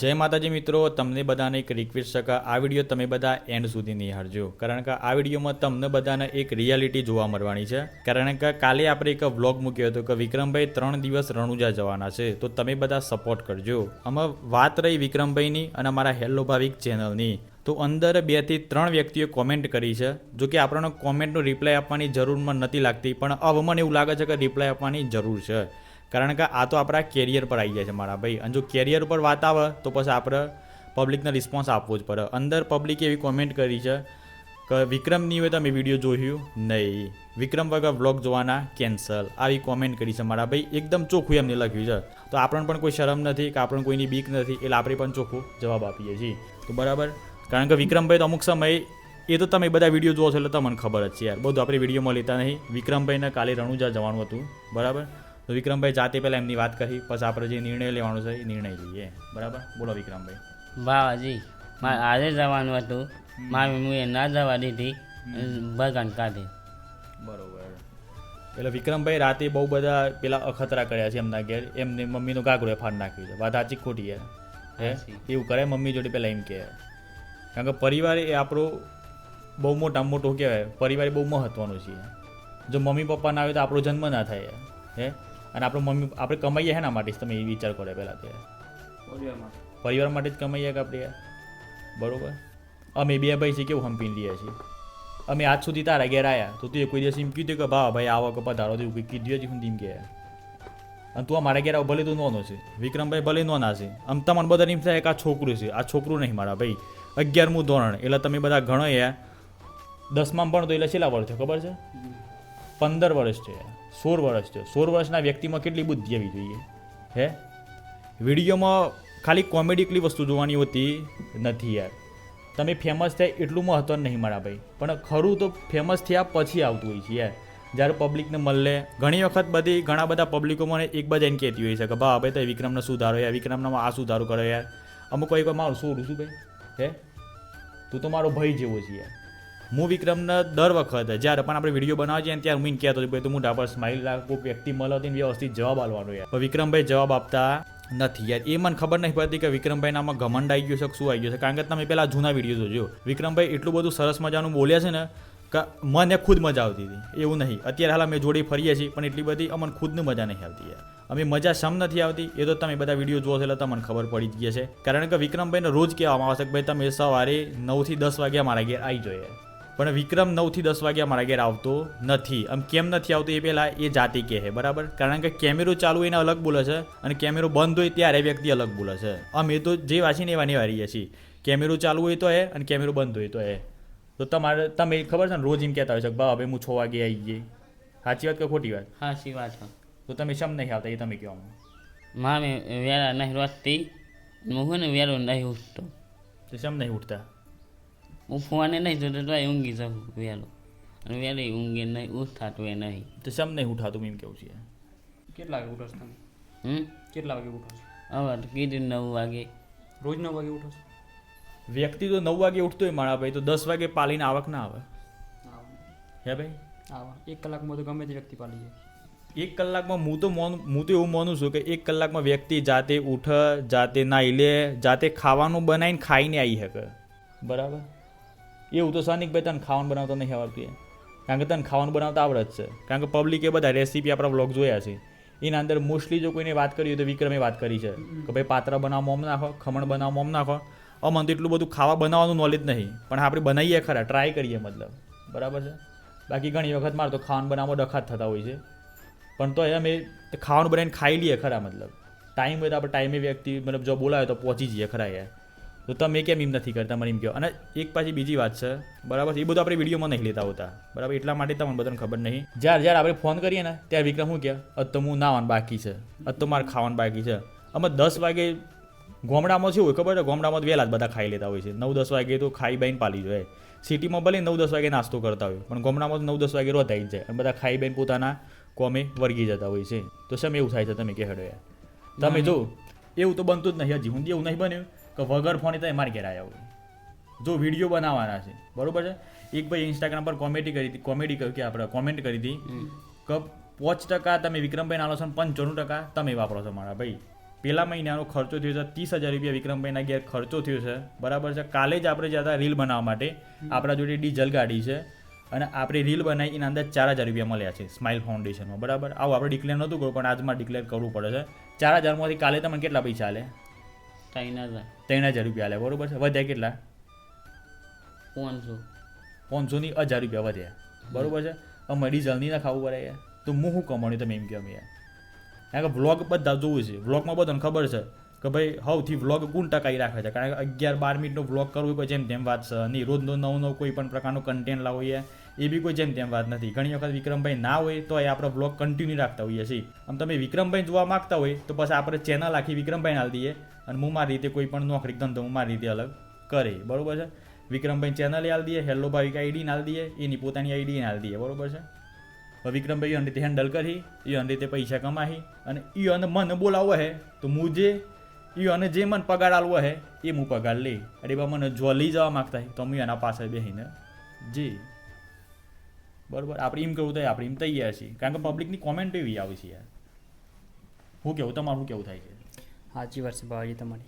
જય માતાજી મિત્રો, તમને બધાને એક રિક્વેસ્ટ છે કે આ વીડિયો તમે બધા એન્ડ સુધી નિહાળજો. કારણ કે આ વિડીયોમાં તમને બધાને એક રિયાલિટી જોવા મળવાની છે. કારણ કે કાલે આપણે એક વ્લોગ મૂક્યો હતો કે વિક્રમભાઈ ત્રણ દિવસ રણુજા જવાના છે, તો તમે બધા સપોર્ટ કરજો. આમાં વાત રહી વિક્રમભાઈની અને અમારા હેલો ભાવિક ચેનલની તો અંદર બેથી ત્રણ વ્યક્તિઓ કોમેન્ટ કરી છે. જો કે આપણને કોમેન્ટનો રિપ્લાય આપવાની જરૂરમાં નથી લાગતી, પણ હવે મને એવું લાગે છે કે રિપ્લાય આપવાની જરૂર છે. કારણ કે આ તો આપણા કેરિયર પર આવી જાય છે મારા. ભાઈ, અને જો કેરિયર પર વાત આવે, તો પછી આપણે પબ્લિકને રિસ્પોન્સ આપવો જ પડે. અંદર પબ્લિકે એવી કોમેન્ટ કરી છે કે, વિક્રમ નહીં હોય તમે વીડિયો જોયું નહીં. વિક્રમ વગર વ્લોગ જોવાના કેન્સલ આવી કોમેન્ટ કરી છે મારા. ભાઈ, એકદમ ચોખ્ખું એમને લખ્યું છે. તો આપણને પણ કોઈ શરમ નથી કે આપણને કોઈની બીક નથી, એટલે આપણે પણ ચોખ્ખું જવાબ આપીએ છીએ. તો બરાબર? કારણ કે વિક્રમભાઈ તો અમુક સમય, એ તો તમે બધા વીડિયો જોવો છો એટલે તમને ખબર જ છે યાર. બધું આપણે વિડીયોમાં લેતા નહીં. વિક્રમભાઈને કાલે રણુજા જવાનું હતું. બરાબર? તો વિક્રમભાઈ જાતે પહેલાં એમની વાત કરી પછી આપણે જે નિર્ણય લેવાનો છે એ નિર્ણય લઈએ. બરાબર? બોલો વિક્રમભાઈ. બાવાજી મારે આજે જવાનું હતું. મારી મમ્મીએ ના જવા દીધી. ભગવાન કાઢી. બરોબર. એટલે વિક્રમભાઈ રાતે બહુ બધા પેલા અખતરા કર્યા છે એમના ઘેર. એમને મમ્મીનું ગાગડો ફાડ નાખ્યું છે. વાત સાચી ખોટી હે? એવું કરે મમ્મી જોડે પહેલાં એમ કહે. કારણ કે પરિવાર એ આપણો બહુ મોટા મોટો કહેવાય. પરિવાર એ બહુ મહત્વનું છે. જો મમ્મી પપ્પા ના આવે તો આપણો જન્મ ના થાય. હે? અને આપણું મમ્મી આપણે કમાઈએ એના માટે? જ તમે એ વિચાર કરો પહેલાં તે પરિવાર માટે. જ કમાઈએ કે આપણે યાર? બરોબર. અમે બે ભાઈ છે કેવું હંપીને લઈએ છીએ અમે આજ સુધી તારા ઘેર આવ્યા તો તું કોઈ દિવસ એમ કીધું કે ભા ભાઈ આવો કે પધારો. તું કંઈક કંઈ કીધું જ હું એમ કે અને તું મારા ઘેર ભલે તું નોનો છે. વિક્રમભાઈ ભલે નોના છે. આમ તમને બધા એમ થાય કે આ છોકરું છે. આ છોકરું નહીં મારા ભાઈ. અગિયારમું ધોરણ. એટલે તમે બધા ઘણો યાર. દસમામાં ભણતો એટલે છેલ્લા વર્ષ છે ખબર છે? પંદર વર્ષ છે સોળ વર્ષ છે સોળ વર્ષના વ્યક્તિમાં કેટલી બુદ્ધિ આવી જોઈએ? હે? વિડીયોમાં ખાલી કોમેડી વસ્તુ જોવાની હોતી નથી યાર. તમે ફેમસ થાય એટલું મહત્વ નહીં મારા ભાઈ. પણ ખરું તો ફેમસ થયા પછી આવતું હોય છે યાર. જ્યારે પબ્લિકને મળે. ઘણી વખત બધી, ઘણા બધા પબ્લિકો મને એક બધા એને કહેતી હોય છે કે, ભા ભાઈ તો વિક્રમને સુધારો યાર. વિક્રમને આ સુધારો કરો યાર. અમુક કોઈ મારું શું શું ભાઈ? હે? તું તો મારો ભાઈ જેવો છે યાર. હું વિક્રમને દર વખતે, જ્યારે પણ આપણે વીડિયો બનાવીએ છીએ ત્યારે હું કહેતો હતો ભાઈ તું મોઢા પર સ્માઇલ રાખ વ્યક્તિ મળો તો વ્યવસ્થિત જવાબ આપવાનો યાર. વિક્રમભાઈ જવાબ આપતા નથી યાર. એ મને ખબર નહીં પડતી કે વિક્રમભાઈ આમાં ઘમંડ આવી ગયું છે શું આવી ગયું છે. કારણ કે તમે પહેલાં જૂના વીડિયો જોજો. વિક્રમભાઈ એટલું બધું સરસ મજાનું બોલ્યા છે ને કે મને ખુદ મજા આવતી હતી. એવું નહીં. અત્યારે હાલ અમે જોડે ફરીએ છીએ, પણ એટલી બધી અમને ખુદને મજા નહીં આવતી યાર. અમે મજા સમ નથી આવતી. એ તો તમે બધા વીડિયો છો એટલે તમને ખબર પડી જ ગઈ છે કારણ કે વિક્રમભાઈને રોજ કહેવામાં આવશે કે ભાઈ તમે સવારે નવથી દસ વાગ્યા મારા ઘેર આવી જોઈએ પણ વિક્રમ નવથી દસ વાગ્યા મારા ઘેર આવતો નથી. આમ કેમ નથી આવતો એ પહેલાં એ જાતે કહે બરાબર? કારણ કે કેમેરો ચાલુ એને અલગ બોલે છે અને કેમેરો બંધ હોય ત્યારે વ્યક્તિ અલગ બોલે છે. અમે તો જે વાંચીને એવા નિવારીએ છીએ કેમેરો ચાલુ હોય તો એ અને કેમેરો બંધ હોય તો એ. તો તમારે તમે ખબર છે ને રોજ એમ કહેતા હોય છે ભાવ બા હવે હું છ વાગે આવી ગઈ. સાચી વાત કે ખોટી વાત? સાચી વાત તો તમે શમ નહીં આવતા એ તમે કહો મારે વેરા નહીં રોજથી હું ને વેરો નહીં ઉઠતો. તો શમ નહીં ઉઠતા? હું ફોને નહીં જોતો તો ઊંઘી જાઉં વહેલો. અને વહેલો ઊંઘી નહીં ઉઠાતું એ નહીં. તો સમ નહીં ઉઠાતું એમ કેવું છે? કેટલા વાગે ઉઠો તમે? હમ? કેટલા વાગે ઉઠો છો? હવે તો કીધું નવ વાગે. રોજ નવ વાગે ઉઠો છો? વ્યક્તિ તો નવ વાગે ઉઠતો હોય મારા ભાઈ તો દસ વાગે પાલીને આવક ના આવે. હે. ભાઈ? આવા એક કલાકમાં તો ગમે તે વ્યક્તિ પાલી જાય. એક કલાકમાં હું તો મોન હું તો એવું માનું છું કે એક કલાકમાં વ્યક્તિ જાતે ઉઠે જાતે નાહી લે જાતે ખાવાનું બનાવીને ખાઈને આવી શકે. બરાબર? એવું તો સાનિકભાઈ તને ખાવાનું બનાવતા નહીં આવડતું એ કારણ કે તને ખાવાનું બનાવતા આવડે જ છે. કારણ કે પબ્લિકે બધા રેસીપી આપણા વ્લોગ જોયા છે. એના અંદર મોસ્ટલી જો કોઈને વાત કરી હોય તો વિક્રમે વાત કરી છે. કે ભાઈ પાત્રા બનાવવા મોમ નાખો, ખમણ બનાવવા મોમ નાખો. અમને તો એટલું બધું ખાવા બનાવવાનું નોલેજ નહીં. પણ આપણે બનાવીએ ખરા ટ્રાય કરીએ મતલબ. બરાબર છે? બાકી ઘણી વખત મારે તો ખાવાનું બનાવવા ડખાત થતા હોય છે. પણ તો અમે ખાવાનું બનાવીને ખાઈ લઈએ ખરા મતલબ. ટાઈમ હોય તો આપણે ટાઈમે વ્યક્તિ મતલબ જો બોલાવે તો પહોંચી જઈએ ખરા યાર. તો તમે કેમ એમ નથી કરતા? મને એમ કહો. અને એક પાછી બીજી વાત છે. બરાબર છે? એ બધું આપણે વિડીયોમાં નહીં લેતા હોતા. બરાબર? એટલા માટે તમને બધાને ખબર નહીં. જ્યારે જ્યારે આપણે ફોન કરીએ ને ત્યારે વિક્રમ શું કહે? અત તો હું નાવાનું બાકી છે. અત તો મારે ખાવાનું બાકી છે. અમે દસ વાગે ગામડામાં શું હોય ખબર છે? ગામડામાં વહેલા જ બધા ખાઈ લેતા હોય છે. નવ દસ વાગે તો ખાઈ બાઈને પાલી જોઈએ સિટીમાં ભલે નવ દસ વાગે નાસ્તો કરતા હોય પણ ગામડામાં નવ દસ વાગે રોધાઈ જ જાય. અને બધા ખાઈ બાઈને પોતાના કોમે વર્ગી જતા હોય છે. તો શેમ એવું થાય છે? તમે કહેડો યાર. તમે જો એવું તો બનતું જ નહીં હજી. હું એવું નહીં બન્યું. કે વગર ફોને તમે મારી ઘેર આવ્યા હોય. જો વીડિયો બનાવવાના છે બરોબર છે? એક ભાઈ ઇન્સ્ટાગ્રામ પર કોમેડી કરી હતી કોમેડી કે આપણે કોમેન્ટ કરી હતી કે પાંચ ટકા તમે વિક્રમભાઈ નાલો છો પંચાણું ટકા તમે વાપરો છો મારા ભાઈ. પેલા મહિનાનો ખર્ચો થયો છે ત્રીસ હજાર રૂપિયા વિક્રમભાઈના ઘેર ખર્ચો થયો છે બરાબર છે? કાલે જ આપણે જતા રીલ બનાવવા માટે આપણા જોડે ડીઝલ ગાડી છે અને આપણે રીલ બનાવી એના અંદર ચાર હજાર રૂપિયા મળ્યા છે સ્માઇલ ફાઉન્ડેશનમાં બરાબર? આવું આપણે ડિક્લેર નહોતું કરું પણ આજમાં ડિક્લેર કરવું પડે છે. ચાર હજારમાંથી કાલે તમને કેટલા પૈસા આલે? ત્રણ હજાર ત્રણ હજાર રૂપિયા આલે બરોબર છે? વધ્યા કેટલા? પાંચસો. પાંચસોની હજાર રૂપિયા વધ્યા. બરોબર છે? અમારે ડીઝલની ના ખાવું પડે યાર. તો હું શું કમાણી તમે એમ કહો યાર. કારણ કે વ્લોગ બધા જોવું છે. વ્લોગમાં બધાને ખબર છે કે ભાઈ હવથી વ્લોગ કોણ ટકાઈ રાખે છે. કારણ કે અગિયાર બાર મિનિટનો વ્લોગ કરવો કોઈ જેમ તેમ વાત છે. નહીં રોજનો નવો નવો કોઈ પણ પ્રકારનો કન્ટેન્ટ લાવો યાર. એ બી કોઈ જેમ તેમ વાત નથી. ઘણી વખત વિક્રમભાઈ ના હોય તો એ આપણો બ્લોગ કન્ટિન્યુ રાખતા હોઈએ છીએ. આમ તમે વિક્રમભાઈ જોવા માંગતા હોય તો પછી આપણે ચેનલ આખી વિક્રમભાઈને હાલ દઈએ અને હું મારી રીતે કોઈ પણ નોકરી ધંધો હું મારી રીતે અલગ કરે. બરોબર છે? વિક્રમભાઈ ચેનલે હાલ દઈએ, હેલો ભાવિક આઈડીને હાલ દઈએ, એની પોતાની આઈડીને હાલ દઈએ. બરોબર છે? વિક્રમભાઈ એ રીતે હેન્ડલ કરી, એ રીતે પૈસા કમાહી અને એ અને મને બોલાવો હે તો હું જે, એ અને જે મને પગાર આલવો હે એ હું પગાર લઈ. અરે બા મને જો લઈ જવા માગતા તો હું એના પાછળ બેસીને જી બરોબર? આપણે એમ કરવું થાય? આપણે એમ તૈયાર છીએ. કારણ કે પબ્લિકની કોમેન્ટ એવી આવે છે યાર. હું કેવું? તમારું કેવું થાય છે? સાચી વાત છે ભાવજી તમારી.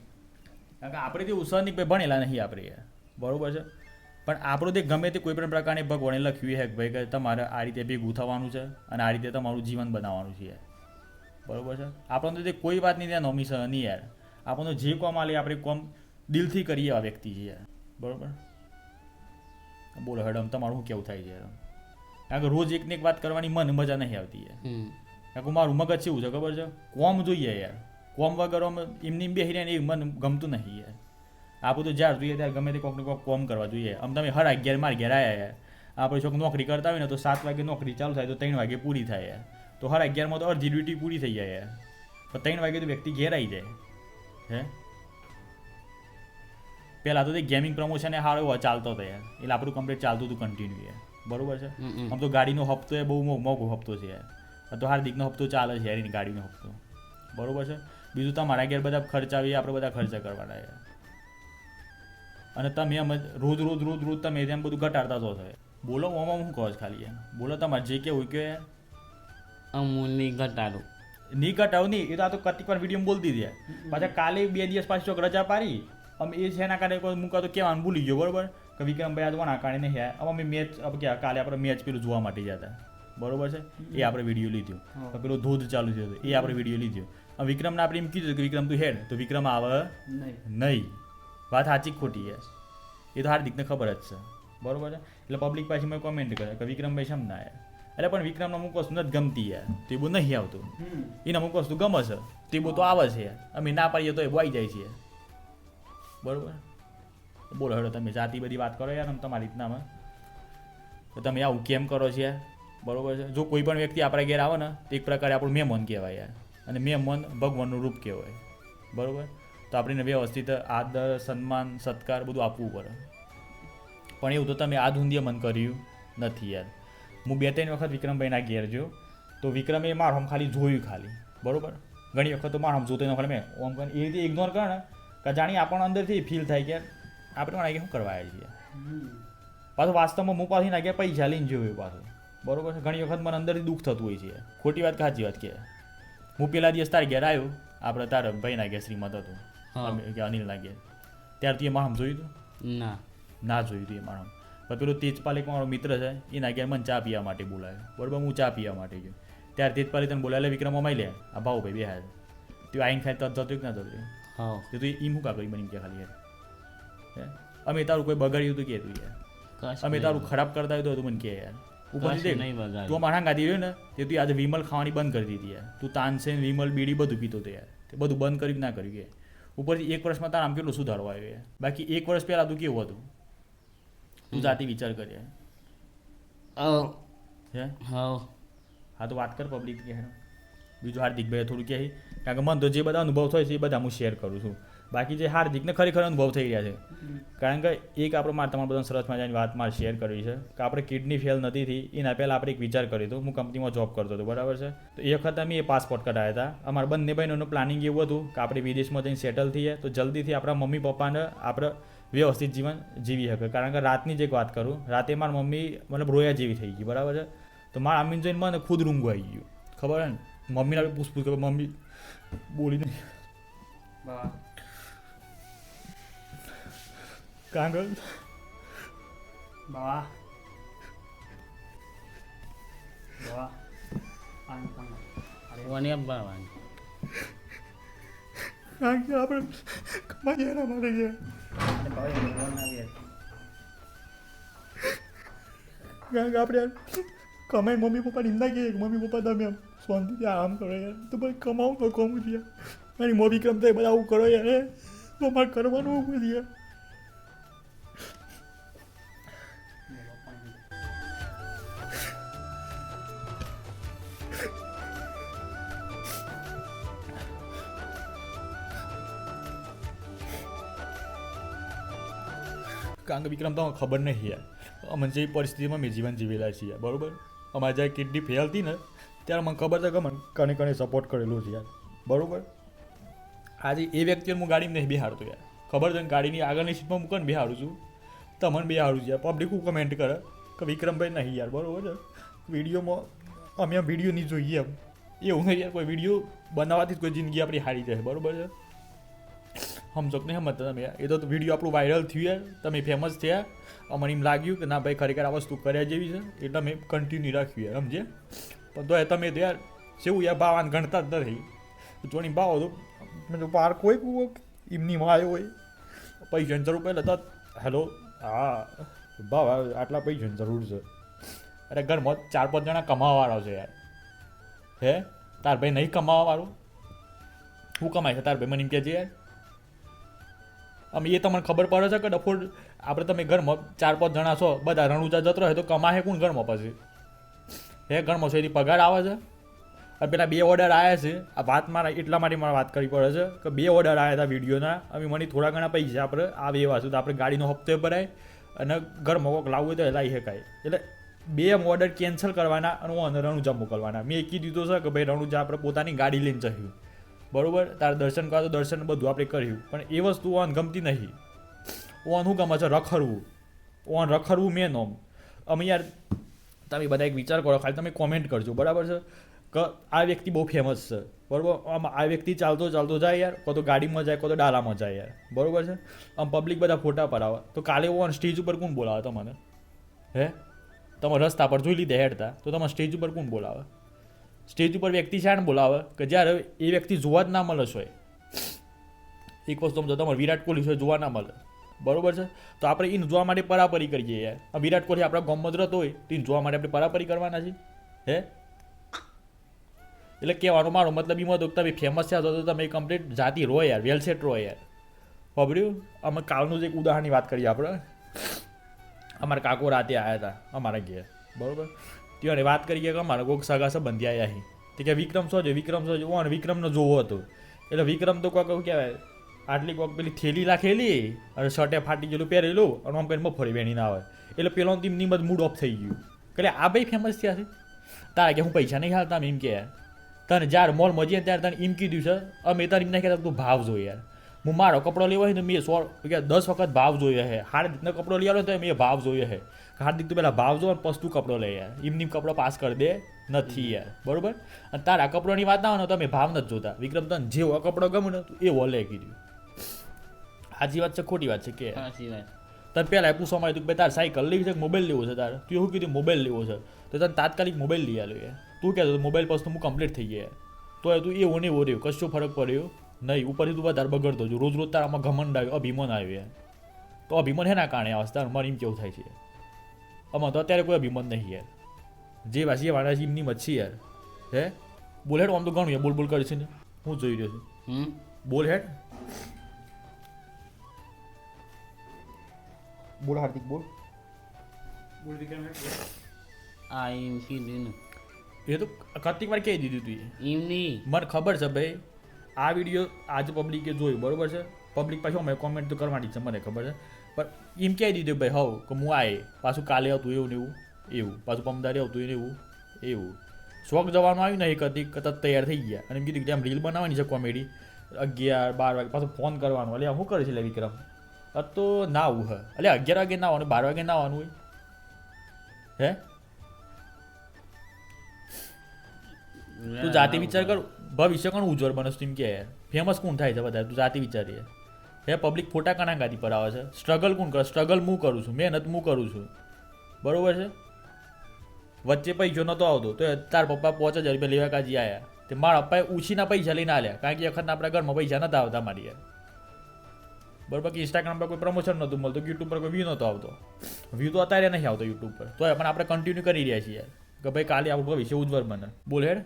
કારણ કે આપણે તે ઉત્સાહની ભાઈ ભણેલા નહીં આપણે યાર. બરોબર છે? પણ આપણું તે ગમે તે કોઈ પણ પ્રકારની ભગવાને લખ્યું છે ભાઈ કે તમારે આ રીતે ભેગું થવાનું છે અને આ રીતે તમારું જીવન બનાવવાનું છે યાર. બરોબર છે? આપણને તો તે કોઈ વાતની ત્યાં નોમી નહીં યાર. આપણને જે કોમ આલે આપણે કોમ દિલથી કરીએ આ વ્યક્તિ છે યાર. બરોબર? બોલો હેડમ તમારું શું કેવું થાય છે યાર? કારણ કે રોજ એકને એક વાત કરવાની મન મજા નહીં આવતી યાર. કારણ કે મારું મગજ કેવું છે ખબર છે? કોમ જોઈએ યાર. કોમ વગર એમની બે રહે એ મન ગમતું નહીં યાર. આ બધું જ્યાં જોઈએ ત્યારે ગમે તે કોઈક ને કોઈક કોમ કરવા જોઈએ. આમ તમે હર અગિયાર માર ઘેર આવ્યા યાર. આપણે છોક નોકરી કરતા હોય ને તો સાત વાગે નોકરી ચાલુ થાય તો ત્રણ વાગે પૂરી થાય યાર. તો હર અગિયારમાં તો અડધી ડ્યુટી પૂરી થઈ જાય યાર. તો ત્રણ વાગે તો વ્યક્તિ ઘેર આવી જાય. હે? પહેલાં તો તે ગેમિંગ પ્રમોશન સારો ચાલતો હતો યાર. એટલે આપણું કમ્પ્લીટ ચાલતું હતું કન્ટિન્યુ યાર. બરોબર છે. આમ તો ગાડીનો હપ્તો એ બહુ મોંઘો હપ્તો છે યાર. તો હાર્દિકનો હપ્તો ચાલે છે યાર એની ગાડીનો હપ્તો. બરોબર છે? બીજું તમારા ઘેર બધા ખર્ચા આવે આપણે બધા ખર્ચા કરવાના યાર. અને તમે એમ રોજ રોજ રોજ રોજ તમે એમ બધું ઘટાડતા તો થાય બોલો ઓમાં હું કહો છો ખાલી યાર બોલો તમારે જે કેવું કે યાર નહીં ઘટાડો. નહીં ઘટાવ નહીં એ તો આ તો કતિક વાર વીડિયો બોલતી હતી. પાછા કાલે બે દિવસ પાછી રજા પાડી. અમે એ છે એના કારણે કોઈ મૂકા તો કહેવાનું ભૂલી ગયો બરોબર? કે વિક્રમભાઈ આજ વણા કારણે નહીં આવ્યા અમે મેચ ક્યાં કાલે આપણે મેચ પેલું જોવા માટે ગયા હતા. બરોબર છે? એ આપણે વીડિયો લીધો. પેલો ધોધ ચાલુ થયો એ આપણે વીડિયો લીધો. વિક્રમને આપણે એમ કીધું કે વિક્રમ તું હેડ. તો વિક્રમ આવે નહીં. વાત સાચી ખોટી છે એ તો હાર્દિકને ખબર જ છે. બરોબર છે? એટલે પબ્લિક પાછી મેં કોમેન્ટ કરે કે વિક્રમભાઈ શમ ના યાર એટલે પણ વિક્રમને અમુક વસ્તુ નથી ગમતી યાર. તે બહુ નહીં આવતું. એને અમુક વસ્તુ ગમે છે. તે બહુ તો આવે છે અમે ના પાડીએ તો એ બોઈ જાય છે બરોબર? બોલો, હેડો, તમે જાતિ બધી વાત કરો યાર, આમ તમારી રીતનામાં તો તમે આવું કેમ કરો છો યાર? બરોબર છે? જો કોઈ પણ વ્યક્તિ આપણા ઘેર આવે ને, તો એક પ્રકારે આપણું મેમન કહેવાય યાર. અને મેમન ભગવાનનું રૂપ કહેવાય. બરોબર? તો આપણે વ્યવસ્થિત આદર, સન્માન, સત્કાર બધું આપવું પડે. પણ એવું તો તમે આ ધૂંધીએ મન કર્યું નથી યાર. હું બે ત્રણ વખત વિક્રમભાઈના ઘેર જો તો વિક્રમે મારું ખાલી જોયું ખાલી. બરોબર? ઘણી વખત તો મારું જોતો ન ખાલી મેં ઓમ એ રીતે ઇગ્નોર કરે ને, કે જાણી આપણને અંદરથી ફીલ થાય કે આપણે પણ આગળ શું કરવા આવ્યા છીએ પાછું વાસ્તવમાં હું પાછી નાખ્યા પૈસા લઈને જોયું પાછું. બરોબર છે? ઘણી વખત મને અંદરથી દુઃખ થતું હોય છે. ખોટી વાત સાચી વાત કે? હું પેલા દિવસ તાર ઘેર આવ્યો. આપણે તારા ભાઈના ઘેર શ્રીમત હતું. કે અનિલ ના ઘેર. ત્યારથી એ માણસ જોયું હતું ના. ના જોયું હતું એ માણસ. પણ પેલો તેજપાલ એક મારો મિત્ર છે એના ઘેર મને ચા પીવા માટે બોલાવ્યો. બરોબર હું ચા પીવા માટે ગયો. ત્યારે તેજપાલે તને બોલાવે "લે વિક્રમ અમાઈ લે. આ ભાવ ભાઈ બે હાલ તું આઈને ખાય તો જતો કે ના જતો હા. તો તું એમ શું કાગળ બની ગયા ખાલી યાર હે? અમે તારું કોઈ બગાડ્યું તો કે તું યાર? અમે તારું ખરાબ કરતા હોય તો તું મને કે યાર. ઉપરથી દેખ. તું અમારા ગાદી રહ્યો ને તે તું આજે વિમલ ખાવાની બંધ કરી દીધી યાર. તું તાનસેન વિમલ બીડી બધું પીતો હતો યાર. તે બધું બંધ કર્યું ના કર્યું કે? ઉપરથી એક વર્ષમાં તારા આમ કેટલો સુધારો આવ્યો યાર? બાકી એક વર્ષ પહેલાં તું કેવું હતું? તું જાતે વિચાર કર યાર. હે? હા હા તો વાત કર પબ્લિક કે. બીજું હાર્દિકભાઈ થોડું કહે કારણ કે મને તો જે બધા અનુભવ થાય છે એ બધા હું શેર કરું છું. બાકી જે હાર્દિકને ખરેખર અનુભવ થઈ રહ્યા છે. કારણ કે એક આપણે મારે તમારા બધા સરસ મજાની વાત મારે શેર કરવી છે કે આપણે કિડની ફેલ નથી થઈ એના પહેલાં આપણે એક વિચાર કર્યો હતો હું કંપનીમાં જોબ કરતો હતો બરાબર છે? તો એ વખત અમે એ પાસપોર્ટ કઢાયા હતા. અમારા બંને બહેનોનું પ્લાનિંગ એવું હતું કે આપણે વિદેશમાં જઈને સેટલ થઈએ તો જલ્દીથી આપણા મમ્મી પપ્પાને આપણે વ્યવસ્થિત જીવન જીવી શકે. કારણ કે રાતની જ એક વાત કરું રાતે મારી મમ્મી મતલબ રોયા જેવી થઈ ગઈ બરાબર છે? તો મારા અમીન જોઈને મને ખુદ રૂંગું આવી ગયું. ખબર હે ને? મમ્મીને આપણે પૂછપૂછ કરો મમ્મી બોલી નહીં બાવા Baba. Baba. બાવા આન કાંગલ અરે કોને ભાવવાનું કારણ કે આપણે કમાઈ એના માટે છે યાર કારણ કે આપણે કમાઈ મમ્મી પપ્પા નિંદા કહીએ કે મમ્મી પપ્પા તમે આમ શાંતિથી આમ કરો યાર તો ભાઈ કમાવું તો કમાવું છે મારી મમ્મી કેમ થાય બધા આવું કરો યાર તો મારે કરવાનું શું છે યાર કારણ કે વિક્રમ તો ખબર નહીં યાર. અમે જે પરિસ્થિતિમાં મેં જીવન જીવેલા છીએ, બરાબર? અમારે જ્યારે કિડની ફેલ હતી ને, ત્યારે મને ખબર છે કે મને કણે કણે સપોર્ટ કરેલું છે યાર. બરાબર? આજે એ વ્યક્તિને હું ગાડીમાં નહીં બેહાડતો યાર. ખબર છે ને, ગાડીની આગળની સીટમાં મૂકીને બેહાડું છું. તમને બેહાડું છું પબ્લિક હું કમેન્ટ કરે કે વિક્રમભાઈ નહીં યાર, બરોબર છે? વિડીયોમાં અમે વીડિયો નહીં જોઈએ એમ. એવું નહીં યાર, કોઈ વીડિયો બનાવવાથી જ કોઈ જિંદગી આપણી હારી જાય, બરોબર છે? સમજો કે નહીં સમજતા તમે. એ તો વીડિયો આપણું વાયરલ થયું તમે ફેમસ થયા. અમને એમ લાગ્યું કે ના ભાઈ, ખરેખર આ વસ્તુ કર્યા જેવી છે. એટલે મેં કન્ટિન્યુ રાખ્યું યાર સમજે પણ તો તમે તો યાર કેવું યાર ભાવાન ગણતા જ નથી. જોણી ભાવ તો પાર કોઈ એમની માં હોય. પૈસાની જરૂર પહેલાં તો હેલો, હા, ભાવ આટલા પૈસાની જરૂર છે. અરે ઘરમાં ચાર પાંચ જણા કમાવાવાળા છે યાર. હે? તાર ભાઈ નહીં કમાવાવાળો? શું કમાય છે તાર ભાઈ? મને એમ કહે યાર. આમ એ તમને ખબર પડે છે કે ડફોડ આપણે તમે ઘરમાં ચાર પાંચ જણા છો, બધા રણુજા જતો હોય તો કમાહે કોણ ઘરમાં પછી? હે, ઘરમાં છે એની પગાર આવે છે? અને પેલા બે ઓર્ડર આવ્યા છે. આ વાત મારા, એટલા માટે મારે વાત કરવી પડે છે કે બે ઓર્ડર આવ્યા હતા વિડીયોના. અમે મને થોડા ઘણા પૈસા આપણે આવે એવા છે તો આપણે ગાડીનો હપ્તો ભરાય અને ઘરમાં કોઈક લાવવું હોય તો લાવી શકાય. એટલે બે ઓર્ડર કેન્સલ કરવાના અને હું રણુજા મોકલવાના. મેં કીધું છે કે ભાઈ રણુજા આપણે પોતાની ગાડી લઈને જશું. બરોબર? તારે દર્શન કરવા તો દર્શન બધું આપણે કર્યું, પણ એ વસ્તુ ઓન ગમતી નહીં. ઓન શું ગમે છે? રખડવું. ઓન રખડવું મેન ઓમ અમે યાર, તમે બધા એક વિચાર કરો, ખાલી તમે કોમેન્ટ કરજો, બરાબર છે? આ વ્યક્તિ બહુ ફેમસ છે. બરાબર? આમ આ વ્યક્તિ ચાલતો ચાલતો જાય યાર, કો તો ગાડીમાં જાય, કો તો ડાલામાં જાય યાર. બરાબર છે? આમ પબ્લિક બધા ફોટા પડાવે તો કાલે ઓન સ્ટેજ ઉપર કોણ બોલાવે તમને? હે? તમે રસ્તા પર જોઈ લીધે હેડતા. તો તમે સ્ટેજ ઉપર કોણ બોલાવે? સ્ટેજ ઉપર વ્યક્તિ શાણ બોલાવે કે જ્યારે એ વ્યક્તિ જોવા જ ના મળે છે. એક વસ્તુ સમજો, તમારે વિરાટ કોહલી છે જોવા ના મળે. બરોબર છે? તો આપણે એને જોવા માટે પરાપરી કરીએ યાર. વિરાટ કોહલી આપણા ગામમાં જ રહેતો હોય, તો એને જોવા માટે આપણે પરાપરી કરવાના છે. હે? એટલે કહેવાનો મારો મતલબ એમાં કે તમે ફેમસ થયા તો તમે કમ્પ્લીટ જાતિ રો યાર વેલ સેટ રહો યાર. ખબર્યું અમે કાલનું જ એક ઉદાહરણની વાત કરીએ આપણે. અમારા કાકો રાતે આવ્યા હતા, અમારા ઘેર. બરોબર? ત્યારે વાત કરી કે અમારા કોઈક સગા સંબંધી આવ્યા અહીં. તે કે વિક્રમ શું છે વિક્રમ શું છે ઓન વિક્રમનો જોવો હતો. એટલે વિક્રમ તો કોઈક એવું કહેવાય, આટલી કોઈક પેલી થેલી રાખેલી અને શર્ટે ફાટી ગયેલું, પહેરેલું અને આમ મફળી વેણી ના આવે. એટલે પેલો તેમની બધ મૂડ ઓફ થઈ ગયું. એટલે આ ભાઈ ફેમસ થયા છે? તારે કે હું પૈસા નહીં ખાતા એમ કે, તને જ્યારે મોલ મજીએ ત્યારે તને એમ કીધું છે અમે તારે એમ કહેતા, તું ભાવ જો યાર. હું મારો કપડો લેવો હોય તો મેં સો, કે દસ વખત ભાવ જોયો હે. રીતનો કપડો લઈ તો મેં ભાવ જોયો હે. હાર્દિક તો પહેલાં ભાવ જો અને પસ્તું કપડો લે યાર એમની કપડો પાસ કરી દે નથી યાર. બરોબર? અને તારા કપડોની વાત ના હોય ને તો અમે ભાવ નથી જોતા. વિક્રમ તને જેવો કપડો ગમે ને તું એવો લે કીધું સાચી વાત છે ખોટી વાત છે કે? સાચી વાત. તને પહેલાં પૂછવા આવ્યું કે તાર તારે સાયકલ લેવી છે કે મોબાઈલ લેવો છે તારે? તું એવું કીધું મોબાઈલ લેવો છે. તો તને તાત્કાલિક મોબાઈલ લઈ આવ્યો યાર. તું કહેતો મોબાઈલ પછી તો હું કમ્પ્લીટ થઈ ગયા તો એ તું એવો ને એવો રહ્યો. કશો ફરક પડ્યો નહીં. ઉપરથી તું વધારે બગડતો જો રોજ રોજ તારામાં ઘમંડ આવ્યો અભિમાન આવ્યો યાર. તો અભિમાન હેના કારણે આવે તાર તારું મારે એમ કેવું થાય છે? આમાં તો અત્યારે કોઈ અભિમત નહીં યાર. જે વાસી વાળા છે એમની મચ્છી યાર. હે? બોલ હેડ આમ તો ઘણું યાર બોલ બોલ કરે છે ને. હું જોઈ રહ્યો છું. હમ? બોલ હેડ. બોલ હાર્દિક બોલ. બોલ વિક્રમ હેડ આ એમ કીધું એ તો કાર્તિક વાર કહી દીધું તું એમની મને ખબર છે ભાઈ આ વીડિયો આજે પબ્લિકે જોયું બરોબર છે? પબ્લિક પાછું અમે કોમેન્ટ તો કરવાની છે મને ખબર છે. પણ એમ કહી દીધું ભાઈ હવ કે હું આય પાછું કાલે આવતું એવું ને એવું એવું પાછું પમદારે આવતું ને એવું એવું શોખ જવાનું આવ્યું ને એક હતી કે તૈયાર થઈ ગયા અને એમ કીધું કે આમ રીલ બનાવવાની છે કોમેડી અગિયાર બાર વાગે પાછું ફોન કરવાનો એટલે શું કરે છે લે વિક્રમ તો ના આવું હે એટલે અગિયાર વાગે ના આવવાનું બાર વાગે ના આવવાનું હોય હે તું જાતે વિચાર કર ભવિષ્ય કોણ ઉજ્જવળ બને છે એમ કે ફેમસ કોણ થાય છે વધારે તું જાતે વિચારીએ હે પબ્લિક ફોટા કણા પર આવે છે? સ્ટ્રગલ કોણ કરે? સ્ટ્રગલ હું કરું છું? મહેનત હું કરું છું? બરોબર છે? વચ્ચે પૈસો નહોતો આવતો, તો તાર પપ્પા પાંચ હજાર રૂપિયા લેવા કાજી આયા. તે મારા પપ્પાએ ઉછીના પૈસા લઈને આલ્યા, કારણ કે એ વખતના આપણા ઘરમાં પૈસા નહોતા આવતા મારી યાર. બરાબર કે ઇન્સ્ટાગ્રામ પર કોઈ પ્રમોશન નહોતું મળતું યુટ્યુબ પર કોઈ વ્યૂ નહોતો આવતો. વ્યૂ તો અત્યારે નહીં આવતો યુટ્યુબ પર. તો પણ આપણે કન્ટિન્યુ કરી રહ્યા છીએ કે ભાઈ કાલે આપણું ભવિષ્ય ઉજ્જવળ બને. બોલ હેડ.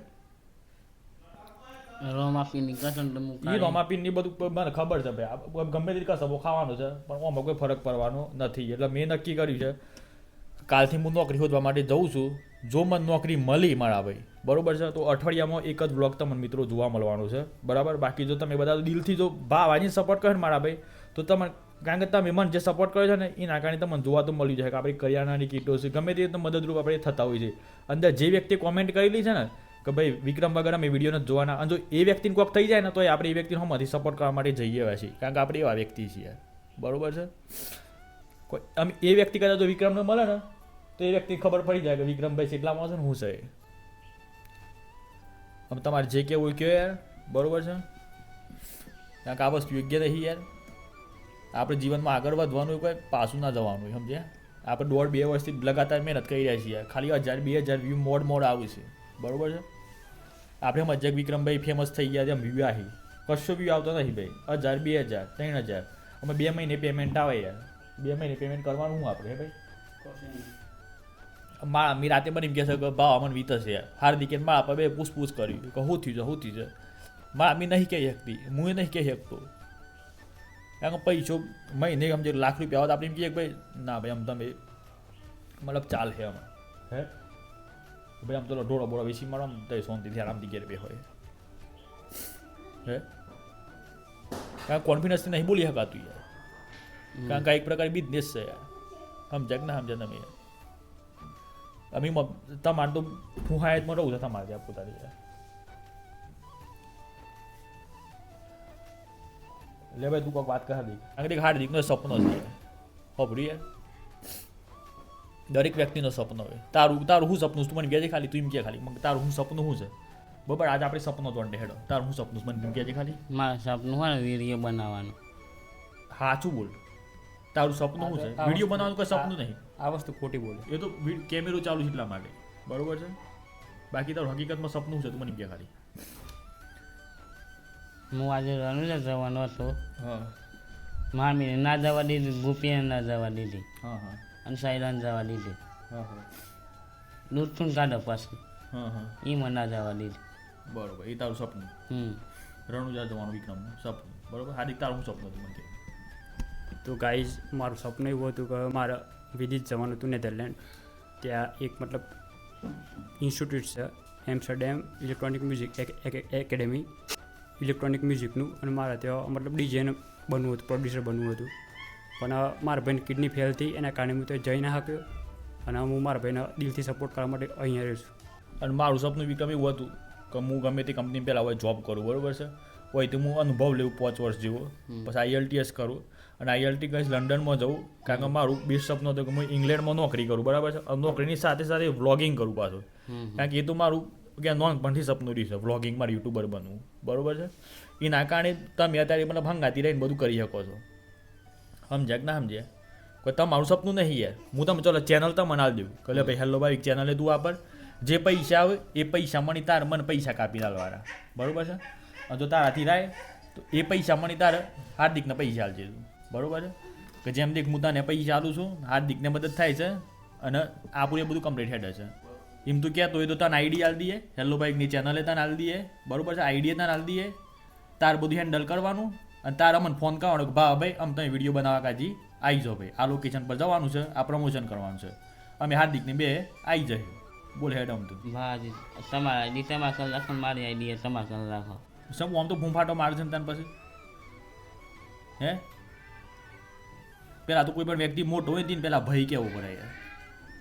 રોમાપીની ની બધું મને ખબર છે ભાઈ. ગમે તે કસબો ખાવાનો છે પણ ઓમાં કોઈ ફરક પડવાનો નથી. એટલે મેં નક્કી કર્યું છે કાલથી હું નોકરી શોધવા માટે જઉં છું. જો મને નોકરી મળી મારા ભાઈ બરોબર છે? તો અઠવાડિયામાં એક જ બ્લોગ તમને મિત્રો જોવા મળવાનું છે. બરાબર? બાકી જો તમે બધા દિલથી જો ભાવ આની સપોર્ટ કરે મારા ભાઈ તો તમે કારણ કે તમે મને જે સપોર્ટ કર્યો છે ને એના કારણે તમને જોવા તો મળી જાય કે આપણી કરિયાણાની કીટો છે. ગમે તે મદદરૂપ આપણે થતા હોય છે. અંદર જે વ્યક્તિ કોમેન્ટ કરેલી છે ને કે ભાઈ વિક્રમ વગર અમે વીડિયો નથી જોવાના. અને જો એ વ્યક્તિને કોઈક થઈ જાય ને, તો એ આપણે એ વ્યક્તિને હમણાંથી સપોર્ટ કરવા માટે જઈએ હોય છીએ. કારણ કે આપણે એવા વ્યક્તિ છીએ. બરોબર છે? કોઈ, અમે એ વ્યક્તિ કદાચ જો વિક્રમને મળે ને, તો એ વ્યક્તિને ખબર પડી જાય કે વિક્રમભાઈ કેટલામાં છે ને હું છે આમ તમારે જે કેવું હોય યાર. બરાબર છે? કારણ કે આ વસ્તુ યોગ્ય નહીં યાર. આપણે જીવનમાં આગળ વધવાનું કોઈ, પાછું ના જવાનું સમજ્યા? આપણે દોઢ બે વર્ષથી લગાતાર મહેનત કરી રહ્યા છીએ ખાલી હજાર, બે હજાર વ્યૂ મોડ મોડ આવે છે. બરોબર છે? આપણે એમ અજક વિક્રમભાઈ ફેમસ થઈ ગયા એમ વ્યૂ આહી કશો વ્યૂ આવતો નથી ભાઈ. હજાર બે હજાર ત્રણ હજાર. અમે બે મહિને પેમેન્ટ આવે યાર. બે મહિને પેમેન્ટ કરવાનું હું આપણે ભાઈ? કશું મા રાતે મને એમ કહેશે કે ભાવ અમને વીતશે યાર. હાર્દિકે મારા પર બે પૂછપૂછ કર્યું કે શું થયું છે શું થયું છે? મારા મી નહીં કહી શકતી. હું એ નહીં કહી શકતો. કારણ કે પૈસો મહિને સમજે લાખ રૂપિયા આવે તો આપણે એમ કહીએ કે ભાઈ ના ભાઈ આમ તમે મતલબ ચાલ છે આમાં. હે? ભાઈ આમ તો ઢોળો બોળો વેચી મારો આમ તો શાંતિથી આરામથી ઘેર બે હોય હે કારણ કોન્ફિડન્સથી નહીં બોલી શકાતું યાર કારણ કે એક પ્રકાર બિઝનેસ છે યાર સમજાક ના સમજાય તમે યાર અમે તમારે તો હું હાયતમાં રહું છું તમારે ત્યાં પોતાની યાર એટલે ભાઈ તું કોઈક વાત કર દી કારણ કે હાર્દિકનો સપનો છે ખબર યાર દરેક વ્યક્તિનો સપનો હોય. તારું તારું શું સપનું તું મને કહે છે ખાલી તું એમ કે ખાલી. મગ તારું શું સપનું શું છે? બરાબર આજે આપણે સપનો તો હેડો. તારું શું સપનું મને એમ કહે ખાલી મારું સપનું હોય વીડિયો બનાવવાનું. સાચું બોલ. તારું સપનું શું છે? વીડિયો બનાવવાનું કોઈ સપનું નહીં. આ વસ્તુ ખોટી બોલે. એ તો કેમેરો ચાલુ છે એટલા માટે. બરાબર છે? બાકી તારું હકીકતમાં સપનું છે તું મને કહે ખાલી. હું આજે રણુજા જવાનો હતો. હા. મામીને ના જવા દીધી ગોપીને ના જવા દીધી. હા હા. અને સાયરાન જવા દીધી હા હા. દૂધથી કાઢો પાછું. હા હા. એ મને ના જવા દીધી. બરોબર એ તારું સપનું? હમ. રણુજા જવાનું વિક્રમ સપનું. બરોબર હાર્દિક તારું સપનું હતું મને તો ગાઈઝ મારું સપનું એવું હતું કે મારે વિદેશ જવાનું હતું નેધરલેન્ડ. ત્યાં એક મતલબ ઇન્સ્ટિટ્યૂટ છે Amsterdam electronic music academy. Electronic મ્યુઝિકનું અને મારા ત્યાં મતલબ ડીજેને બનવું હતું પ્રોડ્યુસર બનવું હતું. પણ મારા ભાઈને કિડની ફેલ થઈ એના કારણે હું તો જઈ ના શક્યો અને હું મારા ભાઈને દિલથી સપોર્ટ કરવા માટે અહીંયા રહ્યો છું. અને મારું સપનું બી વિક્રમ એવું હતું કે હું ગમે તે કંપની પહેલાં હોય જોબ કરું બરાબર છે? હોય તો હું અનુભવ લેવું પાંચ વર્ષ જેવો. પછી આઈએલટીએસ કરું. અને આઈએલટી કહીશ લંડનમાં જવું કારણ કે મારું બેસ્ટ સપનું હતું કે હું ઇંગ્લેન્ડમાં નોકરી કરું બરાબર છે? નોકરીની સાથે સાથે વ્લોગિંગ કરું પાછું. કારણ કે એ તો મારું કે નોનપણથી સપનું રહ્યું છે વ્લોગિંગ મારું યુટ્યુબર બનવું. બરોબર છે? એના કારણે તમે અત્યારે મતલબ હંગાતી રહીને બધું કરી શકો છો. સમજ્યા કે ના સમજ્યા કોઈ તમારું સપનું નહીં યાર. હું તમે ચલો ચેનલ તો મનાવી દઉં. કે ભાઈ હેલો ભાઈ ચેનલે તું વાપર જે પૈસા આવે એ પૈસા મળી તાર, મને પૈસા કાપી દાલવાળા બરાબર છે? અને જો તારાથી રાય તો એ પૈસા મળી તારે, હાર્દિકને પૈસા આલજે તું. બરાબર છે? કે જેમ દેખ, હું તને પૈસા આલું છું, હાર્દિકને મદદ થાય છે, અને આ પૂરે બધું કમ્પ્લીટ હેડે છે. એમ તું કહેતો હોય તો તને આઈડી આલ દઈએ હેલો ભાઈની ચેનલે તને આલ દઈએ બરોબર છે? આઈડી તને આલ દઈએ તાર બધું હેન્ડલ કરવાનું. અને તારા મને ફોન કરવાનો કે ભા ભાઈ આમ તમે વીડિયો બનાવવા કાજી આવી જાઓ ભાઈ. આ લોકેશન પર જવાનું છે આ પ્રમોશન કરવાનું છે. અમે હાર્દિકને બે આવી જઈએ. બોલ હેડ આમ તું. તમારા દી તમારા કરી રાખો મારી આઈડી તમારા કરી રાખો. સમ આમ તો ફૂંફાટો મારે છે ને તને પછી? હે? પેલા તો કોઈ પણ વ્યક્તિ મોટો હોય ને પહેલાં પેલા ભય કેવું પડે યાર.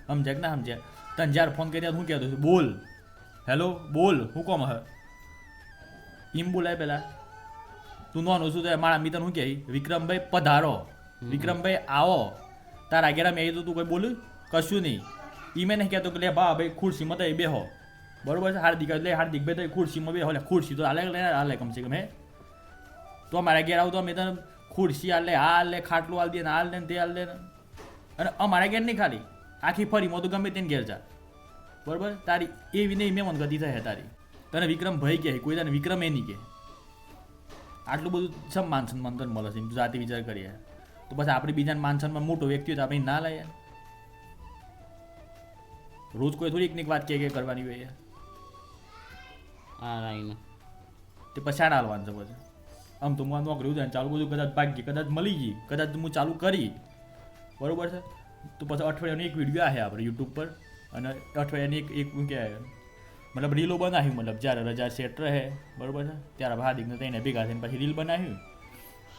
સમજ્યા કે ના સમજ્યા? તને જ્યારે ફોન કરી હું કહેતો છું બોલ હેલો બોલ હું કોમ હે એમ બોલાય પેલા. તું નોનું શું થાય મારા મિત્ર શું કહે વિક્રમભાઈ પધારો. વિક્રમભાઈ આવો. તારા આગેરા મેં તો તું કોઈ બોલ્યું? કશું નહીં. એ મેં નહીં કહેતો કે લે બા ભાઈ ખુરશીમાં તો એ બેહો. બરોબર છે? હાર્દિક એટલે હાર્દિક ભાઈ તો ખુરશીમાં બે હલે ખુરશી તો હાલે લે હાલે કમસે કમ હે. તો અમારા ઘેર આવું તો અમે તને ખુરશી હાલે લે હાલ લે ખાટલું હાલ દે ને હાલ દે ને તે હાલ દે ને. અને અમારા ઘેર નહીં ખાલી. આખી ફરી મો તો ગમે તેને ઘેર જા. બરોબર? તારી એવી નહીં મેં ગતિ થાય તારી. તને વિક્રમ ભાઈ કહે કોઈ તને વિક્રમ એ નહીં કહે. આટલું બધું સમ માન સન્માન તને મળે છે? જાતિ વિચાર કરીએ. તો પછી આપણે બીજાને માન સન્માન મોટો વ્યક્તિ હોય તો આપણે ના લઈએ. રોજ કોઈ થોડી એકની એક વાત કે કે કરવાની હોય હા રાઈનો તે પછી શાળા હાલવાનું છે પછી. આમ તો હું આ નોકરી ઉદાહરણ ચાલુ બધું કદાચ ભાગ્ય કદાચ મળી ગઈ કદાચ હું ચાલુ કરી. બરોબર છે? તો પછી અઠવાડિયાનો એક વીડિયો આવે આપણે યુટ્યુબ પર. અને અઠવાડિયાની એક એક શું કહેવાય મતલબ રીલો બનાવી મતલબ જ્યારે રજા સેટ રહે બરોબર છે? ત્યારે હાર્દિકને થઈને ભેગા થઈને પછી રીલ બનાવ્યું.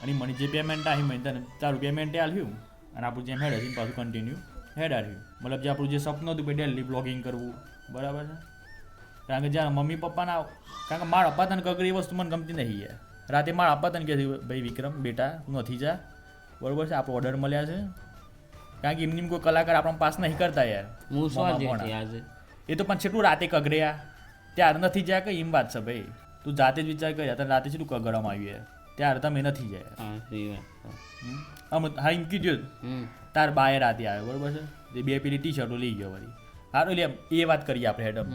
અને મને જે પેમેન્ટ આવ્યું મને તને તારું પેમેન્ટ આવ્યું અને આપણું જેમ હેડ હતું પાછું કન્ટિન્યુ હેડ આવ્યું. મતલબ જે આપણું જે સપનું હતું ભાઈ ડેલી બ્લોગિંગ કરવું બરાબર છે? કારણ કે જ્યારે મમ્મી પપ્પાના કારણ કે મારા અપાતન તને કગરી એ વસ્તુ મને ગમતી નહીં યાર રાતે મારા અપાતન તને કહે ભાઈ વિક્રમ બેટા તું નથી જા. બરોબર છે? આપણો ઓર્ડર મળ્યા છે. કારણ કે એમની એમ કોઈ કલાકાર આપણા પાસ નહીં કરતા યાર. હું શું આજે? એ તો પણ છેટલું રાતે કગર્યા ત્યારે નથી જાય કઈ એમ વાત છે ભાઈ. તું જાતે જ વિચાર કર્યા તને રાતે છેટલું કગડવામાં આવ્યું યાર ત્યારે તમે નથી જાય? આમ હા એમ કીધું તાર બાએ રાતે આવ્યો બરોબર છે? એ બે પેલી ટી શર્ટો લઈ ગયો વળી. હારું એટલે એ વાત કરીએ આપણે હેડમ.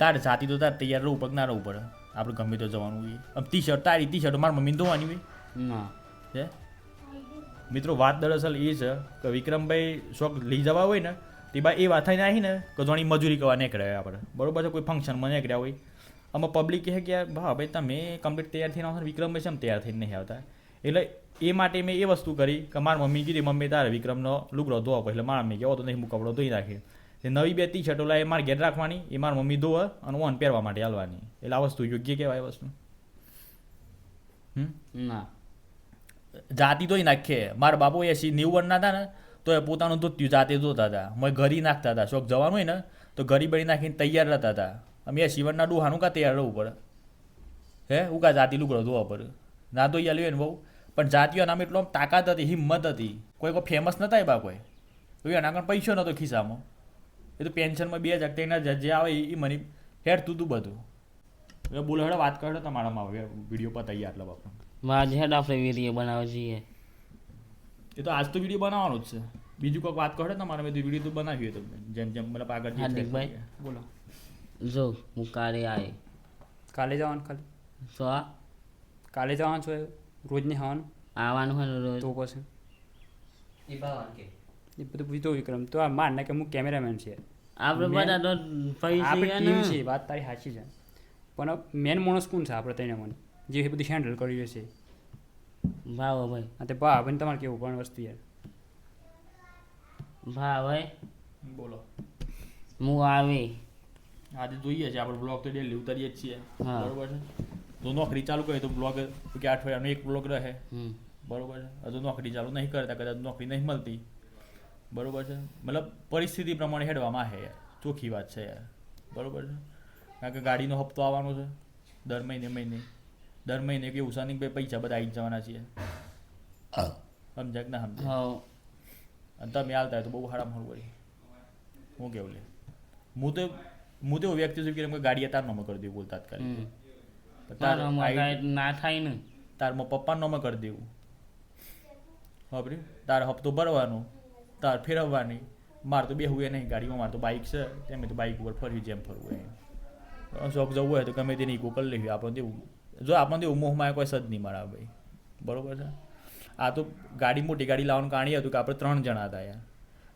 તાર જાતી તો તાર તૈયાર રહું પગ ના રહું પડે આપણે ગમે તો જવાનું હોય. આમ ટી શર્ટ તારી ટી શર્ટ મારી મમ્મીને ધોવાની હોય. છે મિત્રો વાત દરઅસલ એ છે કે વિક્રમભાઈ શોખ લઈ જવા હોય ને તે બા એ વાત થઈને આવી ને કે જોણી મજૂરી કરવા નીકળ્યા આપણે. બરોબર છે કોઈ ફંક્શનમાં નીકળ્યા હોય. આમાં પબ્લિક કહે કે ભા ભાઈ તમે કમ્પ્લીટ તૈયાર થઈને આવતા વિક્રમ ભાઈ શેમ તૈયાર થઈને નહીં આવતા? એટલે એ માટે મેં એ વસ્તુ કરી કે મારી મમ્મી કીધી મમ્મી તારે વિક્રમનો લુગડો ધોવા એટલે મારા મમ્મી કહેવો તો નહીં હું કપડો ધોઈ નાખી. નવી બે ટી શર્ટો લાવી મારે ઘેર રાખવાની એ મારી મમ્મી ધોવે અને ઓન પહેરવા માટે હાલવાની. એટલે આ વસ્તુ યોગ્ય કહેવાય વસ્તુ. ના. જાતિ તોય નાખે. મારા બાપુ એસી નેવું વર્ષના હતા ને તો એ પોતાનું ધોત્યું જાતે ધોતા હતા. મેં ઘરી નાખતા હતા. શોખ જવાનું હોય ને, તો ઘરી બળી નાખીને તૈયાર રહેતા હતા. અમે શિવરના ડુહાનું કાં તૈયાર રહેવું પડે? હે? હું કા જાતિ લુગડો ધોવા પડે? ના તો યાલ્યું ને બહુ. પણ જાતિઓ નામ એટલો તાકાત હતી, હિંમત હતી. કોઈ કોઈ ફેમસ નતા એ બા કોઈ. તો એના આગળ પૈસો નહોતો ખિસ્સામાં. એ તો પેન્શનમાં બે હજાર તેના જે આવે એ મને હેડતું હતું બધું. એ બોલો હેડો, વાત કરો તમારામાં. વીડિયો પતાઈએ આટલા બાપા મારા હેડ આપણે વીડિયો બનાવવા છીએ એ તો આજ તો વીડિયો બનાવવાનો જ છે. બીજું કોઈક વાત કરે તમારે મેં વીડિયો તો બનાવી તમને જેમ જેમ મતલબ આગળ હાર્દિકભાઈ? બોલો. જો હું કાલે આવે કાલે જવાનું ખાલી. સો આ? કાલે જવાનું છો રોજ નહીં આવવાનું આવવાનું હોય રોજ? તો પછી. એ કે. એ બધું પૂછતો વિક્રમ. તો આ માર ના કે હું કેમેરામેન છે. આપણે બધા તો આપણે ટીમ છે વાત તારી સાચી છે. પણ મેન માણસ કોણ છે આપણે તેને મને? જે બધું હેન્ડલ કરી છે ભાવ ભાઈ. હા તે ભાવ ભાઈ તમારે કેવું? પણ વસ્તુ યાર. ભાવ ભાઈ. બોલો. હું આવે. આજે જોઈએ છે આપણે બ્લોગ તો ડેલી ઉતારીએ જ છીએ. બરોબર છે? જો નોકરી ચાલુ કરીએ તો બ્લોગ કે અઠવાડિયાનો એક બ્લોગ રહે. હમ. બરોબર છે? હજુ નોકરી ચાલુ નહીં કરતા કદાચ નોકરી નહીં મળતી. બરોબર છે? મતલબ પરિસ્થિતિ પ્રમાણે હેડવામાં આવે યાર. ચોખ્ખી વાત છે યાર. બરોબર છે? કારણ કે ગાડીનો હપ્તો આવવાનો છે દર મહિને મહિને. દર મહિને કે સાની પૈસા બધા આવી જવાના છીએ. સમજાય ના સમજાય? અને તમે આવતા હોય તો બહુ હારામ મળવું હોય. હું કેવું લે? હું તો હું તો એવું વ્યક્તિ છું કે એમ ગાડીએ તાર નોમાં કરી દેવું બોલ તાત્કાલિક. તાર તારા ના થાય ને. તારમાં પપ્પા નોમાં કરી દેવું. ખબર? તાર હપ્તો ભરવાનો તાર ફેરવવાની. મારે તો બેહવું એ નહીં. ગાડીમાં મારે તો બાઇક છે. તેમ તો બાઇક ઉપર ફરવી જેમ ફરવું એમ શોખ જવું હોય તો ગમે તેની ઇકો કરી લેવી. આપણને તેવું જો આપણને ઉમોહમાં મોહમાં કોઈ સદ નહીં મળે ભાઈ. બરાબર છે? આ તો ગાડી મોટી ગાડી લાવવાનું કારણે હતું કે આપણે ત્રણ જણા હતા યાર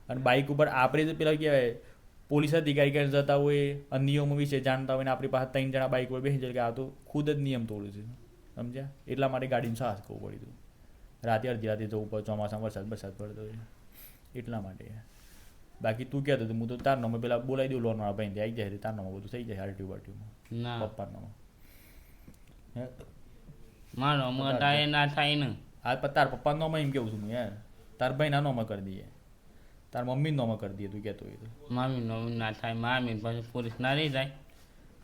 અને બાઇક ઉપર આપણે તો પેલા કહેવાય પોલીસ અધિકારી કરીને જતા હોય અને નિયમો વિશે જાણતા હોય ને આપણી પાસે ત્રણ જણા બાઇક ઉપર બેસી જાય કે આ તો ખુદ જ નિયમ તોડ્યું છે. સમજ્યા? એટલા માટે ગાડીનું સાહસ કરવું પડ્યું હતું. રાતે અડધી રાતે જવું પડે ચોમાસામાં વરસાદ વરસાદ પડતો હોય. એટલા માટે. બાકી તું કહેતો હતો હું તો તાર નામે પેલા બોલાવી દઉં લોનવાળા ભાઈને. આવી જાય તાર નામે બધું થઈ જાય આરટીઓ બારટીઓમાં હે મારો મોટા એ ના થાય ને. હા પણ તાર પપ્પાનો નામે એમ કેવું છું હું યાર. તાર ભાઈના નામે કરી દઈએ. તાર મમ્મીના નામે કરી દઈએ તું કહેતો હોય તો. મામી નો ના થાય મામી પછી પોલીસ ના લઈ જાય.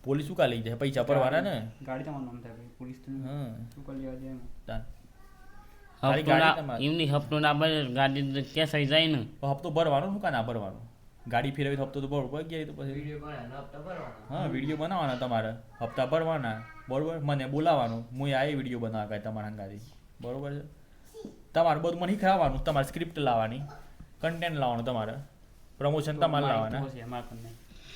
પોલીસ શું કા લઈ જાય? પૈસા પરવાના ને? ગાડી તમારું નામ થાય ભાઈ પોલીસ તો હા. શું કરી લેવા જાય એમાં? તાર. હપ્તો ના એમની હપ્તો ના ભરે ગાડી કેસ થઈ જાય ને. હપ્તો ભરવાનો? શું કા ના ભરવાનો? ગાડી ફેરવી તો હપ્તો તો બરોબર ગયા તો પછી. હા વીડિયો બનાવવાના તમારે. હપ્તા ભરવાના. બરોબર? મને બોલાવવાનું. હું આ વીડિયો બનાવવા કાંઈ તમારા અંગાથી બરોબર છે? તમારે બધું મને ખાવાનું તમારે સ્ક્રિપ્ટ લાવવાની. કન્ટેન્ટ લાવવાનું તમારે. પ્રમોશન તમારે લાવવાના.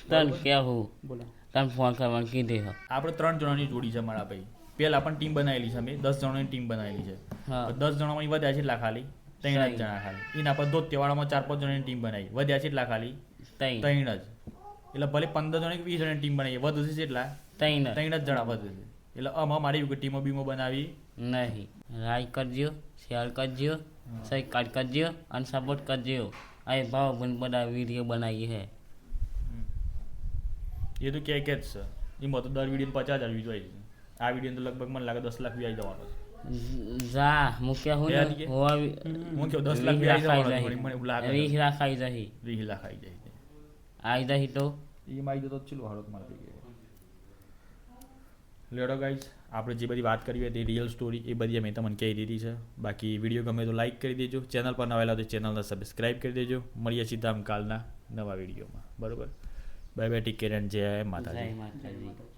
તન ક્યાં હું. બોલો. તને ફોન કરવાનું કીધું આપણે ત્રણ જણાની જોડી છે મારા ભાઈ. પહેલાં પણ ટીમ બનાવેલી છે અમે. દસ જણાની ટીમ બનાવેલી છે. દસ જણામાં વધ્યા છે એટલા ખાલી. ત્રણ જ જણા ખાલી. એના પર દોત તહેવારમાં ચાર પાંચ જણાની ટીમ બનાવી. વધ્યા છે એટલા ખાલી. ત્રણ. જ. એટલે ભલે પંદર જણા કે વીસ જણાની ટીમ બનાવી. વધુ છે એટલા ત્રણ ત્રણ જ જણા વધુ છે. એટલે આમાં મારી ટીમો બીમો બનાવી. નહીં. લાઈક કરજો શેર કરજો સબસ્ક્રાઈબ કરજો અને સપોર્ટ કરજો. આ ભાવ બધા વીડિયો બનાવી છે. એ તો ક્યાંય કે જ છે. એમાં તો દર વીડિયો પચાસ હજાર વ્યૂઝ હોય છે. આ વીડિયો તો લગભગ મને લાગે દસ લાખ વ્યૂ આવી જવાનો છે. જા હું? હોવા લાખ. મને એવું લાખ આવી જાય આવી તો ચલો હારો તમારે લેડો ગાઈઝ આપણે જે બધી વાત કરી હતી રિયલ સ્ટોરી એ બધી અમે તમને કહી દીધી છે બાકી વીડિયો ગમે તો લાઈક કરી દેજો ચેનલ પર નવા તો ચેનલને સબસ્ક્રાઈબ કરી દેજો મળીએ સીધા આમ કાલના નવા વિડીયોમાં બરોબર bye bye take care and માતાજી જય માતાજી